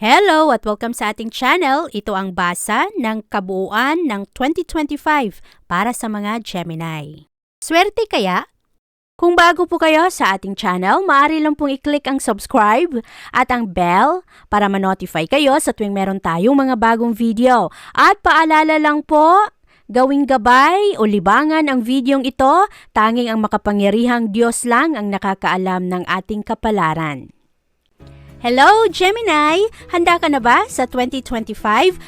Hello at welcome sa ating channel. Ito ang basa ng kabuuan ng 2025 para sa mga Gemini. Swerte kaya? Kung bago po kayo sa ating channel, maaari lang pong i-click ang subscribe at ang bell para ma-notify kayo sa tuwing meron tayong mga bagong video. At paalala lang po, gawing gabay o libangan ang videong ito, tanging ang makapangyarihang Diyos lang ang nakakaalam ng ating kapalaran. Hello, Gemini! Handa ka na ba sa 2025?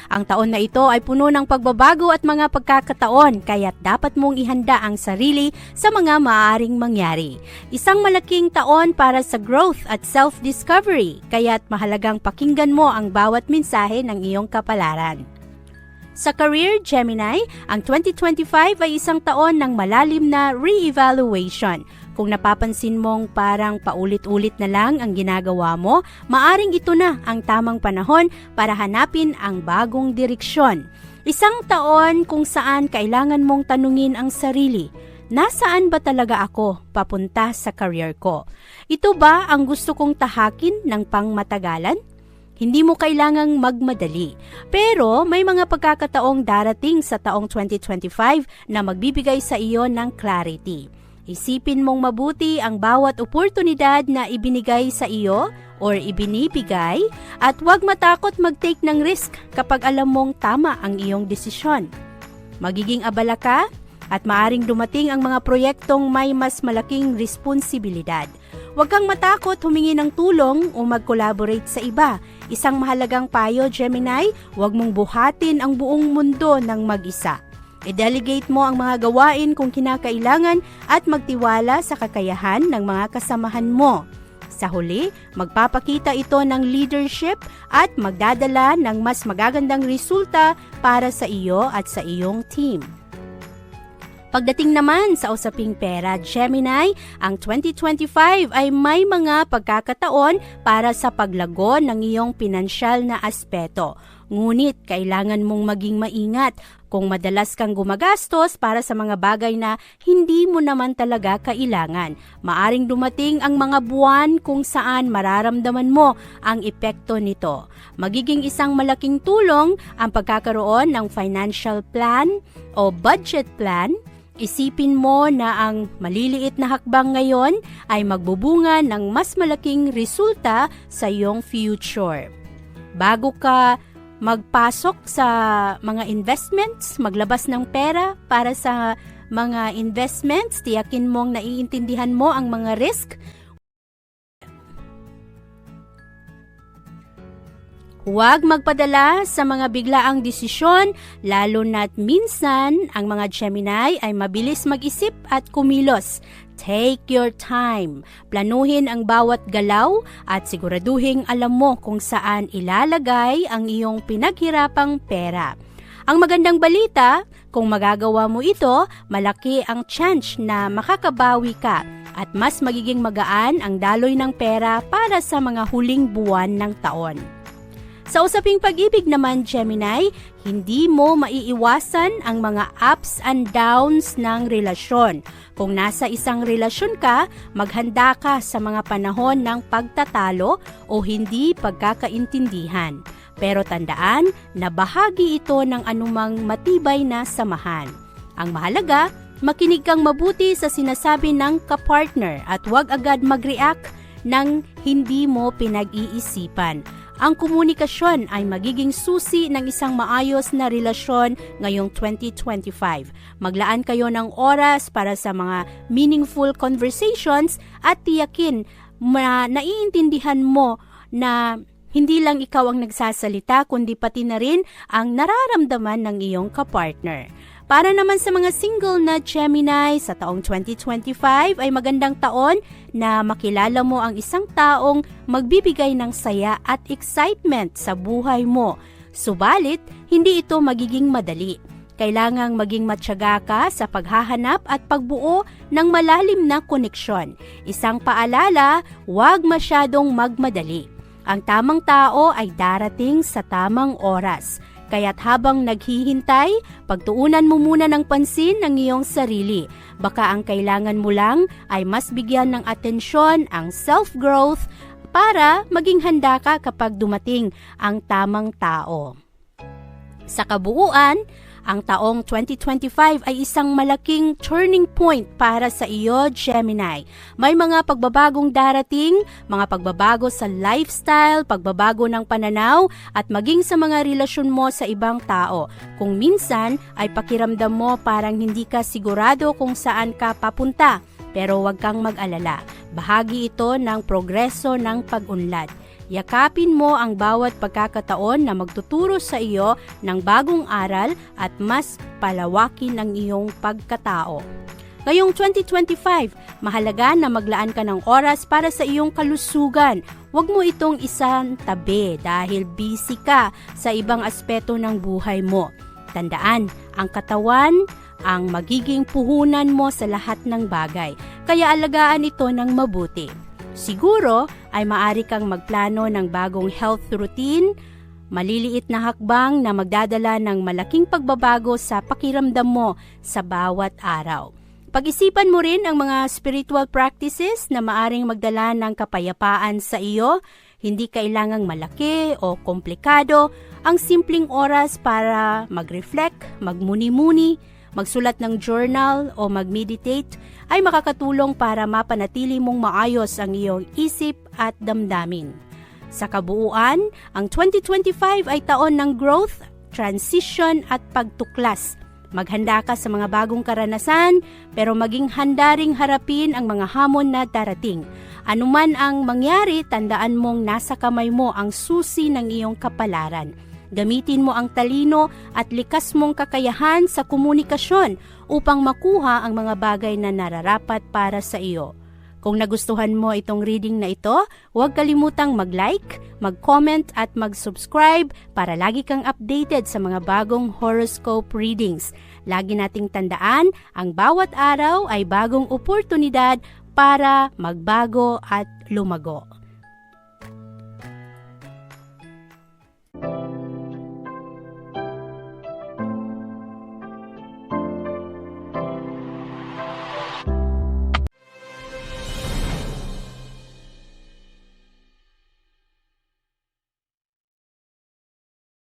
Ang taon na ito ay puno ng pagbabago at mga pagkakataon, kaya't dapat mong ihanda ang sarili sa mga maaaring mangyari. Isang malaking taon para sa growth at self-discovery, kaya't mahalagang pakinggan mo ang bawat mensahe ng iyong kapalaran. Sa career Gemini, ang 2025 ay isang taon ng malalim na re-evaluation. Kung napapansin mong parang paulit-ulit na lang ang ginagawa mo, maaring ito na ang tamang panahon para hanapin ang bagong direksyon. Isang taon kung saan kailangan mong tanungin ang sarili, nasaan ba talaga ako papunta sa career ko? Ito ba ang gusto kong tahakin ng pangmatagalan? Hindi mo kailangang magmadali. Pero may mga pagkakataong darating sa taong 2025 na magbibigay sa iyo ng clarity. Isipin mong mabuti ang bawat oportunidad na ibinigay sa iyo or ibinibigay at huwag matakot mag-take ng risk kapag alam mong tama ang iyong desisyon. Magiging abala ka at maaring dumating ang mga proyektong may mas malaking responsibilidad. Huwag kang matakot humingi ng tulong o mag-collaborate sa iba. Isang mahalagang payo, Gemini, huwag mong buhatin ang buong mundo ng mag-isa. I-delegate mo ang mga gawain kung kinakailangan at magtiwala sa kakayahan ng mga kasamahan mo. Sa huli, magpapakita ito ng leadership at magdadala ng mas magagandang resulta para sa iyo at sa iyong team. Pagdating naman sa usaping pera, Gemini, ang 2025 ay may mga pagkakataon para sa paglago ng iyong pinansyal na aspeto. Ngunit kailangan mong maging maingat kung madalas kang gumagastos para sa mga bagay na hindi mo naman talaga kailangan. Maaring dumating ang mga buwan kung saan mararamdaman mo ang epekto nito. Magiging isang malaking tulong ang pagkakaroon ng financial plan o budget plan Isipin mo na ang maliliit na hakbang ngayon ay magbubunga ng mas malaking resulta sa iyong future. Bago ka magpasok sa mga investments, maglabas ng pera para sa mga investments, tiyakin mong naiintindihan mo ang mga risk Huwag magpadala sa mga biglaang desisyon, lalo na't minsan ang mga Gemini ay mabilis mag-isip at kumilos. Take your time. Planuhin ang bawat galaw at siguraduhin alam mo kung saan ilalagay ang iyong pinaghirapang pera. Ang magandang balita, kung magagawa mo ito, malaki ang chance na makakabawi ka at mas magiging magaan ang daloy ng pera para sa mga huling buwan ng taon. Sa usaping pag-ibig naman, Gemini, hindi mo maiiwasan ang mga ups and downs ng relasyon. Kung nasa isang relasyon ka, maghanda ka sa mga panahon ng pagtatalo o hindi pagkakaintindihan. Pero tandaan na bahagi ito ng anumang matibay na samahan. Ang mahalaga, makinig kang mabuti sa sinasabi ng kapartner at huwag agad mag-react ng hindi mo pinag-iisipan ang komunikasyon ay magiging susi ng isang maayos na relasyon ngayong 2025. Maglaan kayo ng oras para sa mga meaningful conversations at tiyakin na naiintindihan mo na hindi lang ikaw ang nagsasalita kundi pati na rin ang nararamdaman ng iyong kapartner. Para naman sa mga single na Gemini sa taong 2025 ay magandang taon na makilala mo ang isang taong magbibigay ng saya at excitement sa buhay mo. Subalit, hindi ito magiging madali. Kailangang maging matyaga ka sa paghahanap at pagbuo ng malalim na koneksyon. Isang paalala, huwag masyadong magmadali. Ang tamang tao ay darating sa tamang oras. Kaya't habang naghihintay, pagtuunan mo muna ng pansin ng iyong sarili. Baka ang kailangan mo lang ay mas bigyan ng atensyon ang self-growth para maging handa ka kapag dumating ang tamang tao. Sa kabuuan, ang taong 2025 ay isang malaking turning point para sa iyo, Gemini. May mga pagbabagong darating, mga pagbabago sa lifestyle, pagbabago ng pananaw, at maging sa mga relasyon mo sa ibang tao. Kung minsan ay pakiramdam mo parang hindi ka sigurado kung saan ka papunta, pero huwag kang mag-alala. Bahagi ito ng progreso ng pag-unlad. Yakapin mo ang bawat pagkakataon na magtuturo sa iyo ng bagong aral at mas palawakin ang iyong pagkatao. Ngayong 2025, mahalaga na maglaan ka ng oras para sa iyong kalusugan. Huwag mo itong isang tabi dahil busy ka sa ibang aspeto ng buhay mo. Tandaan, ang katawan ang magiging puhunan mo sa lahat ng bagay, kaya alagaan ito ng mabuti. Siguro ay maari kang magplano ng bagong health routine, maliliit na hakbang na magdadala ng malaking pagbabago sa pakiramdam mo sa bawat araw. Pag-isipan mo rin ang mga spiritual practices na maaring magdala ng kapayapaan sa iyo. Hindi kailangang malaki o komplikado. Ang simpleng oras para mag-reflect, magmuni-muni, magsulat ng journal o mag-meditate ay makakatulong para mapanatili mong maayos ang iyong isip at damdamin. Sa kabuuan, ang 2025 ay taon ng growth, transition at pagtuklas. Maghanda ka sa mga bagong karanasan, pero maging handa ring harapin ang mga hamon na darating. Anuman ang mangyari, tandaan mong nasa kamay mo ang susi ng iyong kapalaran. Gamitin mo ang talino at likas mong kakayahan sa komunikasyon upang makuha ang mga bagay na nararapat para sa iyo. Kung nagustuhan mo itong reading na ito, huwag kalimutang mag-like, mag-comment at mag-subscribe para lagi kang updated sa mga bagong horoscope readings. Lagi nating tandaan, ang bawat araw ay bagong oportunidad para magbago at lumago.